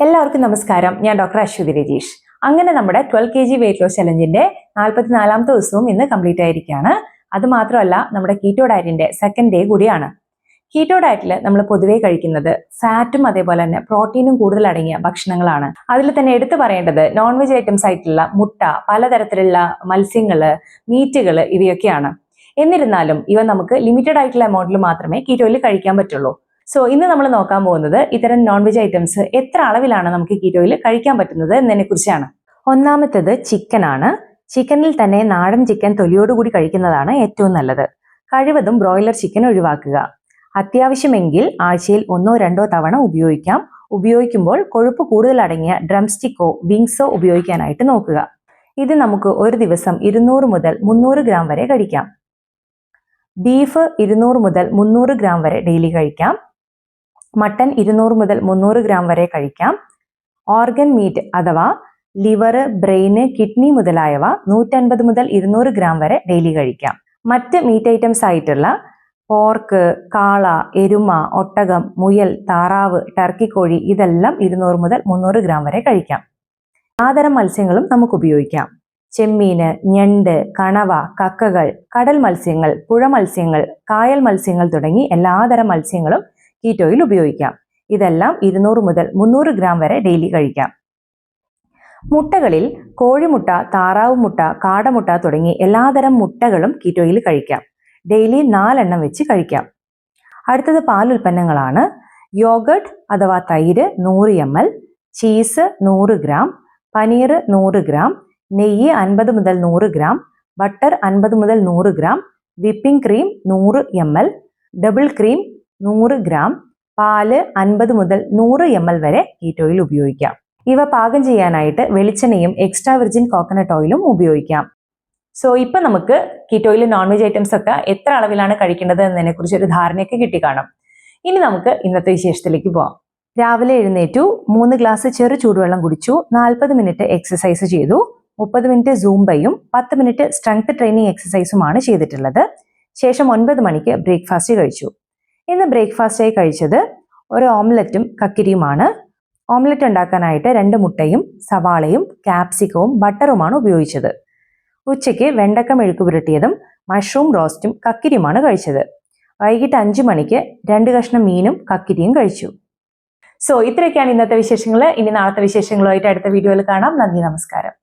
എല്ലാവർക്കും നമസ്കാരം. ഞാൻ ഡോക്ടർ അശ്വതി രജീഷ്. അങ്ങനെ നമ്മുടെ twelve K G weight loss ചലഞ്ചിന്റെ നാൽപ്പത്തിനാലാമത്തെ ദിവസവും ഇന്ന് കംപ്ലീറ്റ് ആയിരിക്കുകയാണ്. അത് മാത്രമല്ല നമ്മുടെ കീറ്റോ ഡയറ്റിന്റെ സെക്കൻഡ് ഡേ കൂടിയാണ്. കീറ്റോ ഡയറ്റിൽ നമ്മൾ പൊതുവേ കഴിക്കുന്നത് ഫാറ്റും അതേപോലെ തന്നെ പ്രോട്ടീനും കൂടുതൽ അടങ്ങിയ ഭക്ഷണങ്ങളാണ്. അതിൽ തന്നെ എടുത്തു പറയേണ്ടത് നോൺ വെജ് ഐറ്റംസ് ആയിട്ടുള്ള മുട്ട പലതരത്തിലുള്ള മത്സ്യങ്ങൾ മീറ്റുകൾ ഇവയൊക്കെയാണ്. എന്നിരുന്നാലും ഇവ നമുക്ക് ലിമിറ്റഡ് ആയിട്ടുള്ള എമൗണ്ടിൽ മാത്രമേ കീറ്റോയിൽ കഴിക്കാൻ പറ്റുള്ളൂ. സോ ഇന്ന് നമ്മൾ നോക്കാൻ പോകുന്നത് ഇത്തരം നോൺ വെജ് ഐറ്റംസ് എത്ര അളവിലാണ് നമുക്ക് കീറ്റോയിൽ കഴിക്കാൻ പറ്റുന്നത് എന്നതിനെ കുറിച്ചാണ്. ഒന്നാമത്തേത് ചിക്കൻ ആണ്. ചിക്കനിൽ തന്നെ നാടൻ ചിക്കൻ തൊലിയോടുകൂടി കഴിക്കുന്നതാണ് ഏറ്റവും നല്ലത്. കഴിവതും ബ്രോയിലർ ചിക്കൻ ഒഴിവാക്കുക. അത്യാവശ്യമെങ്കിൽ ആഴ്ചയിൽ ഒന്നോ രണ്ടോ തവണ ഉപയോഗിക്കാം. ഉപയോഗിക്കുമ്പോൾ കൊഴുപ്പ് കൂടുതൽ അടങ്ങിയ ഡ്രം സ്റ്റിക്കോ വിങ്സോ ഉപയോഗിക്കാനായിട്ട് നോക്കുക. ഇത് നമുക്ക് ഒരു ദിവസം ഇരുന്നൂറ് മുതൽ മുന്നൂറ് ഗ്രാം വരെ കഴിക്കാം. ബീഫ് ഇരുന്നൂറ് മുതൽ മുന്നൂറ് ഗ്രാം വരെ ഡെയിലി കഴിക്കാം. മട്ടൻ ഇരുന്നൂറ് മുതൽ മുന്നൂറ് ഗ്രാം വരെ കഴിക്കാം. ഓർഗൻ മീറ്റ് അഥവാ ലിവർ ബ്രെയിന് കിഡ്നി മുതലായവ നൂറ്റൻപത് മുതൽ ഇരുന്നൂറ് ഗ്രാം വരെ ഡെയിലി കഴിക്കാം. മറ്റ് മീറ്റ് ഐറ്റംസ് ആയിട്ടുള്ള പോർക്ക് കാള എരുമ ഒട്ടകം മുയൽ താറാവ് ടർക്കി കോഴി ഇതെല്ലാം ഇരുന്നൂറ് മുതൽ മുന്നൂറ് ഗ്രാം വരെ കഴിക്കാം. ആതരം മത്സ്യങ്ങളും നമുക്ക് ഉപയോഗിക്കാം. ചെമ്മീന് ഞണ്ട് കണവ കക്കകൾ കടൽ മത്സ്യങ്ങൾ പുഴ മത്സ്യങ്ങൾ കായൽ മത്സ്യങ്ങൾ തുടങ്ങി എല്ലാതരം മത്സ്യങ്ങളും കീറ്റോയിൽ ഉപയോഗിക്കാം. ഇതെല്ലാം ഇരുന്നൂറ് മുതൽ മുന്നൂറ് ഗ്രാം വരെ ഡെയിലി കഴിക്കാം. മുട്ടകളിൽ കോഴിമുട്ട താറാവ് മുട്ട കാടമുട്ട തുടങ്ങി എല്ലാതരം മുട്ടകളും കീറ്റോയിൽ കഴിക്കാം. ഡെയിലി നാലെണ്ണം വെച്ച് കഴിക്കാം. അടുത്തത് പാലുൽപ്പന്നങ്ങളാണ് യോഗട്ട് അഥവാ തൈര് നൂറ് എം എൽ ചീസ് നൂറ് ഗ്രാം പനീർ നൂറ് ഗ്രാം നെയ്യ് അൻപത് മുതൽ നൂറ് ഗ്രാം ബട്ടർ അൻപത് മുതൽ നൂറ് ഗ്രാം വിപ്പിംഗ് ക്രീം നൂറ് എം എൽ ഡബിൾ ക്രീം നൂറ് ഗ്രാം പാൽ അൻപത് മുതൽ നൂറ് എം എൽ വരെ കീറ്റോയിൽ ഉപയോഗിക്കാം. ഇവ പാകം ചെയ്യാനായിട്ട് വെളിച്ചെണ്ണയും എക്സ്ട്രാ വിർജിൻ കോക്കനട്ട് ഓയിലും ഉപയോഗിക്കാം. സോ ഇപ്പൊ നമുക്ക് കീറ്റോയിൽ നോൺ വെജ് ഐറ്റംസ് ഒക്കെ എത്ര അളവിലാണ് കഴിക്കേണ്ടത് എന്നതിനെ കുറിച്ച് ഒരു ധാരണയൊക്കെ കിട്ടി കാണും. ഇനി നമുക്ക് ഇന്നത്തെ വിശേഷത്തിലേക്ക് പോവാം. രാവിലെ എഴുന്നേറ്റു മൂന്ന് ഗ്ലാസ് ചെറു ചൂടുവെള്ളം കുടിച്ചു നാൽപ്പത് മിനിറ്റ് എക്സസൈസ് ചെയ്തു മുപ്പത് മിനിറ്റ് സൂംബയും പത്ത് മിനിറ്റ് സ്ട്രെങ്ത് ട്രെയിനിങ് എക്സസൈസുമാണ് ചെയ്തിട്ടുള്ളത്. ശേഷം ഒൻപത് മണിക്ക് ബ്രേക്ക്ഫാസ്റ്റ് കഴിച്ചു. ഇന്ന് ബ്രേക്ക്ഫാസ്റ്റായി കഴിച്ചത് ഒരു ഓംലറ്റും കക്കിരിയുമാണ്. ഓംലറ്റ് ഉണ്ടാക്കാനായിട്ട് രണ്ട് മുട്ടയും സവാളയും ക്യാപ്സിക്കവും ബട്ടറുമാണ് ഉപയോഗിച്ചത്. ഉച്ചയ്ക്ക് വെണ്ടക്ക മെഴുക്ക് പുരട്ടിയതും മഷ്റൂം റോസ്റ്റും കക്കിരിയുമാണ് കഴിച്ചത്. വൈകിട്ട് അഞ്ചു മണിക്ക് രണ്ട് കഷ്ണം മീനും കക്കിരിയും കഴിച്ചു. സോ ഇത്രയൊക്കെയാണ് ഇന്നത്തെ വിശേഷങ്ങൾ ഇനി നാളത്തെ വിശേഷങ്ങളുമായിട്ട് അടുത്ത വീഡിയോയിൽ കാണാം. നന്ദി നമസ്കാരം.